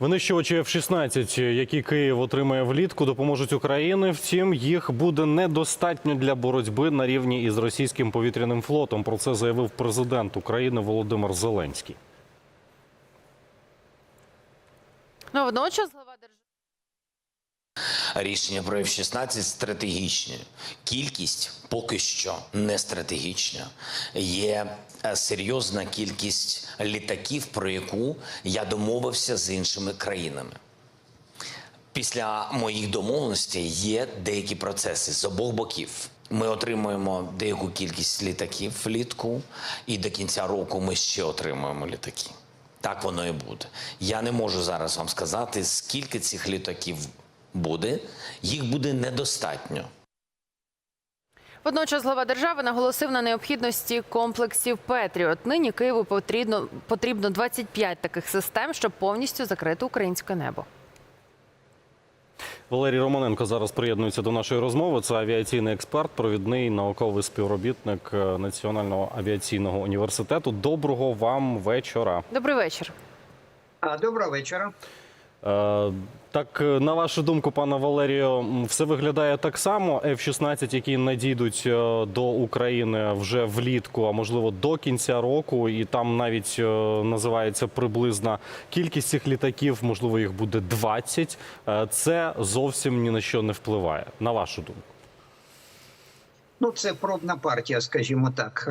Винищувачі F-16, які Київ отримає влітку, допоможуть Україні. Втім, їх буде недостатньо для боротьби на рівні із російським повітряним флотом. Про це заявив президент України Володимир Зеленський. Ну, водночас глава держави. Рішення про F-16 стратегічні. Кількість поки що не стратегічна. Є е, серйозна кількість літаків, про яку я домовився з іншими країнами. Після моїх домовленостей є деякі процеси з обох боків. Ми отримуємо деяку кількість літаків влітку, і до кінця року ми ще отримуємо літаки. Так воно і буде. Я не можу зараз вам сказати, скільки цих літаків буде. Їх буде недостатньо. Водночас глава держави наголосив на необхідності комплексів Петріот. Нині Києву потрібно потрібно 25 таких систем, щоб повністю закрити українське небо. Валерій Романенко зараз приєднується до нашої розмови. Це авіаційний експерт, провідний науковий співробітник е, Національного авіаційного університету. Доброго вам вечора. Добрий вечір. Доброго вечора. Так, е, на вашу думку, пане Валерію, все виглядає так само. F-16, які надійдуть е, до України вже влітку, а можливо до кінця року, і там навіть е, називається приблизна кількість цих літаків, можливо, їх буде 20. Е, Це зовсім ні на що не впливає. На вашу думку. Ну, це пробна партія, скажімо так.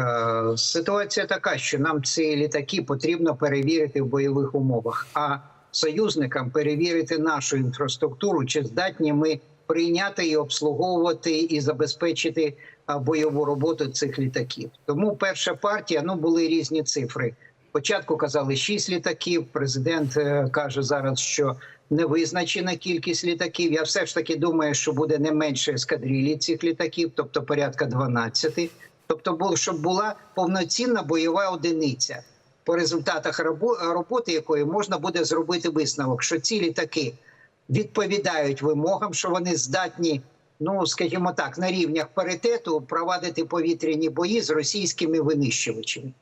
Ситуація така, що нам ці літаки потрібно перевірити в бойових умовах, а союзникам перевірити нашу інфраструктуру, чи здатні ми прийняти і обслуговувати і забезпечити бойову роботу цих літаків. Тому перша партія ну були різні цифри. Спочатку казали 6 літаків. Президент е, каже зараз, що не визначена кількість літаків. Я все ж таки думаю, що буде не менше ескадрилі цих літаків, тобто порядка 12. Тобто, щоб була повноцінна бойова одиниця, по результатах роботи якої можна буде зробити висновок, що ці літаки відповідають вимогам, що вони здатні, ну скажімо так, на рівнях паритету провадити повітряні бої з російськими винищувачами.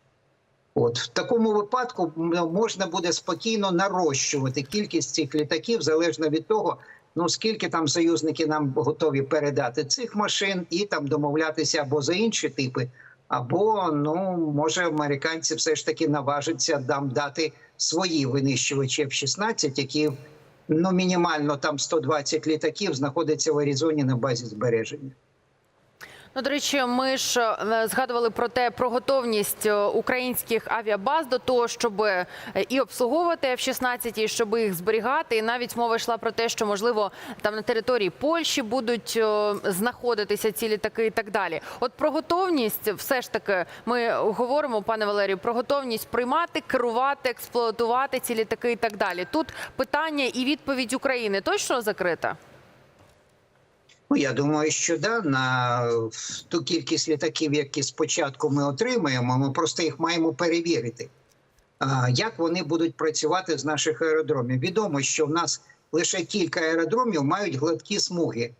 От в такому випадку можна буде спокійно нарощувати кількість цих літаків залежно від того, ну скільки там союзники нам готові передати цих машин, і там домовлятися або за інші типи, або ну може американці все ж таки наважаться нам дати свої винищувачі F-16, які ну мінімально там 120 літаків знаходяться в Аризоні на базі збереження. Ну, до речі, ми ж е, згадували про те про готовність е, українських авіабаз до того, щоб е, і обслуговувати F-16, і щоб їх зберігати. І навіть мова йшла про те, що можливо там на території Польщі будуть знаходитися ці літаки і так далі. От про готовність, все ж таки, ми говоримо, пане Валерію, про готовність приймати, керувати, експлуатувати ці літаки і так далі. Тут питання і відповідь України точно закрита. Ну, я думаю, що да, на ту кількість літаків, які спочатку ми отримаємо, ми просто їх маємо перевірити. Як вони будуть працювати з наших аеродромів? Відомо, що в нас лише кілька аеродромів мають гладкі смуги,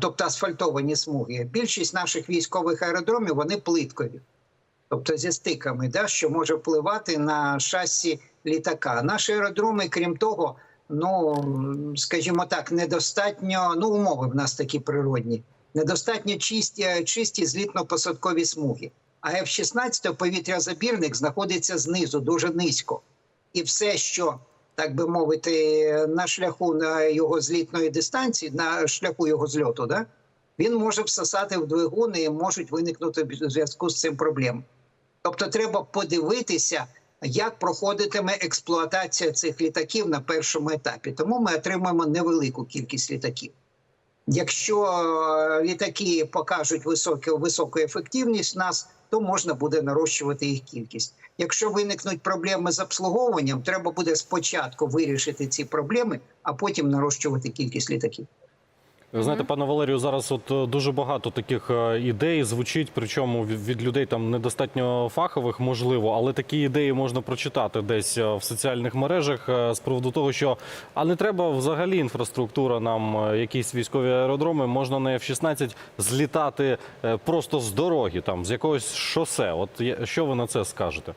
тобто асфальтовані смуги. Більшість наших військових аеродромів вони плиткові, тобто зі стиками, да, що може впливати на шасі літака. Наші аеродроми, крім того, ну скажімо так, недостатньо. Ну, умови в нас такі природні, недостатньо чисті, чисті злітно-посадкові смуги. А F-16 повітрязабірник знаходиться знизу дуже низько, і все, що так би мовити, на шляху на його злітної дистанції, на шляху його зльоту, да, він може всосати в двигун і можуть виникнути в зв'язку з цим проблеми. Тобто, треба подивитися, як проходитиме експлуатація цих літаків на першому етапі. Тому ми отримуємо невелику кількість літаків. Якщо е, літаки покажуть високу, високу ефективність нас, то можна буде нарощувати їх кількість. Якщо виникнуть проблеми з обслуговуванням, треба буде спочатку вирішити ці проблеми, а потім нарощувати кількість літаків. Ви Знаєте, пане Валерію, зараз от е, дуже багато таких е, ідей звучить, причому від, людей там недостатньо фахових, можливо, але такі ідеї можна прочитати десь е, в соціальних мережах з приводу того, що а не треба взагалі інфраструктура нам якісь військові аеродроми, можна на F-16 злітати просто з дороги, там з якогось шосе. От що ви на це скажете?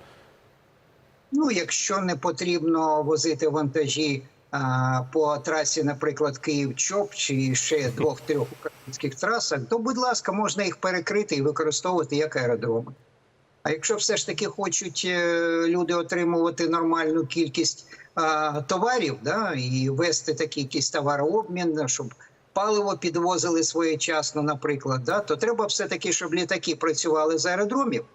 Ну, якщо не потрібно возити вантажі по трасі, наприклад, Київ-Чоп чи ще двох-трьох українських трасах, то, будь ласка, можна їх перекрити і використовувати як аеродроми. А якщо все ж таки хочуть е, люди отримувати нормальну кількість товарів, да, і вести такий якийсь товарообмін, щоб паливо підвозили своєчасно, наприклад, да, то треба все-таки, щоб літаки працювали з аеродромів.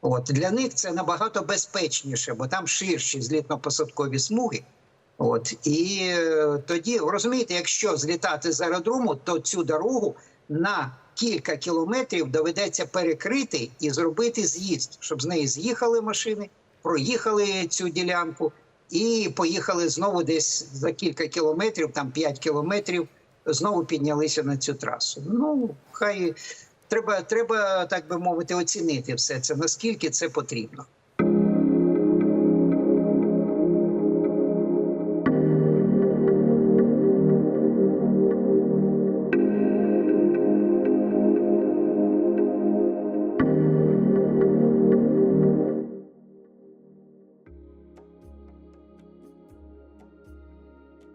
От для них це набагато безпечніше, бо там ширші злітно-посадкові смуги. От і е, тоді розумієте, якщо злітати з аеродрому, то цю дорогу на кілька кілометрів доведеться перекрити і зробити з'їзд, щоб з неї з'їхали машини, проїхали цю ділянку і поїхали знову десь за кілька кілометрів, там 5 кілометрів, знову піднялися на цю трасу. Ну хай треба, треба так би мовити, оцінити все це, наскільки це потрібно.